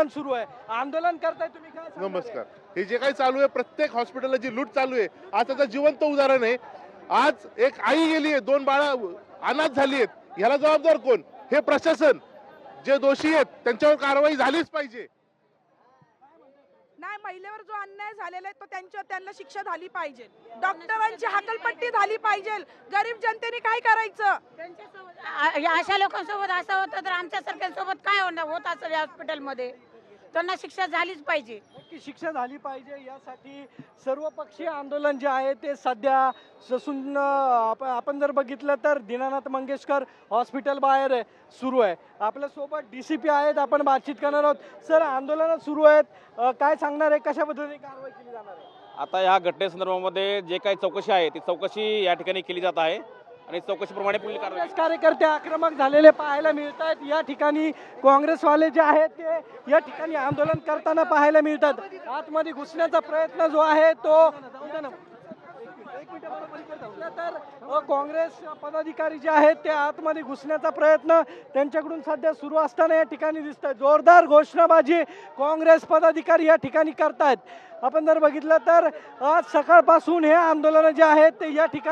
आंदोलन सुरू आहे. आंदोलन करताय तुम्ही काय? नमस्कार. हे जे काही चालू आहे प्रत्येक हॉस्पिटलला जी लूट चालू आहे आज त्याचं जिवंत उदाहरण आहे. आज एक आई गेली आहे दोन बाळा अनाथ झाली आहेत. ह्याला जबाबदार कोण? हे प्रशासन. जे दोषी आहेत त्यांच्यावर कारवाई झालीच पाहिजे. नाही महिलेवर जो अन्याय झालेला आहे तो त्यांच्यावर त्यांना शिक्षा झाली पाहिजे. डॉक्टरांची हकलपट्टी झाली पाहिजे. गरीब जनतेने काय करायचं? अशा लोकांसोबत असं होतं तर आमच्यासारख्यांसोबत काय होणार होत असेल या हॉस्पिटलमध्ये त्यांना शिक्षा झालीच पाहिजे. नक्की शिक्षा झाली पाहिजे. यासाठी सर्वपक्षीय आंदोलन जे आहे ते सध्या ससून आप- आपण जर बघितलं तर दीनानाथ मंगेशकर हॉस्पिटल बाहेर आहे सुरू आहे. आपल्यासोबत डी सी पी आहेत आपण बातचीत करणार आहोत. सर आंदोलन सुरू आहेत. काय सांगणार आहे? कशा पद्धतीने कारवाई केली जाणार आहे? आता या घटनेसंदर्भामध्ये जे काही चौकशी आहे ती चौकशी या ठिकाणी केली जात आहे. आणि चौकशीप्रमाणे पुढील कारवाई काँग्रेस कार्यकर्ते आक्रमक झालेले पाहायला मिळत आहेत या ठिकाणी काँग्रेसवाले जे आहेत ते या ठिकाणी आंदोलन करताना पाहायला मिळतात. आतमध्ये घुसण्याचा प्रयत्न जो आहे तो तर काँग्रेस पदाधिकारी जे आहेत ते आतमध्ये घुसण्याचा प्रयत्न त्यांच्याकडून सध्या सुरू असताना या ठिकाणी दिसत आहे जोरदार घोषणाबाजी काँग्रेस पदाधिकारी या ठिकाणी करतायत. आपण जर बघितलं तर आज सकाळपासून हे आंदोलन जे आहेत ते या ठिकाणी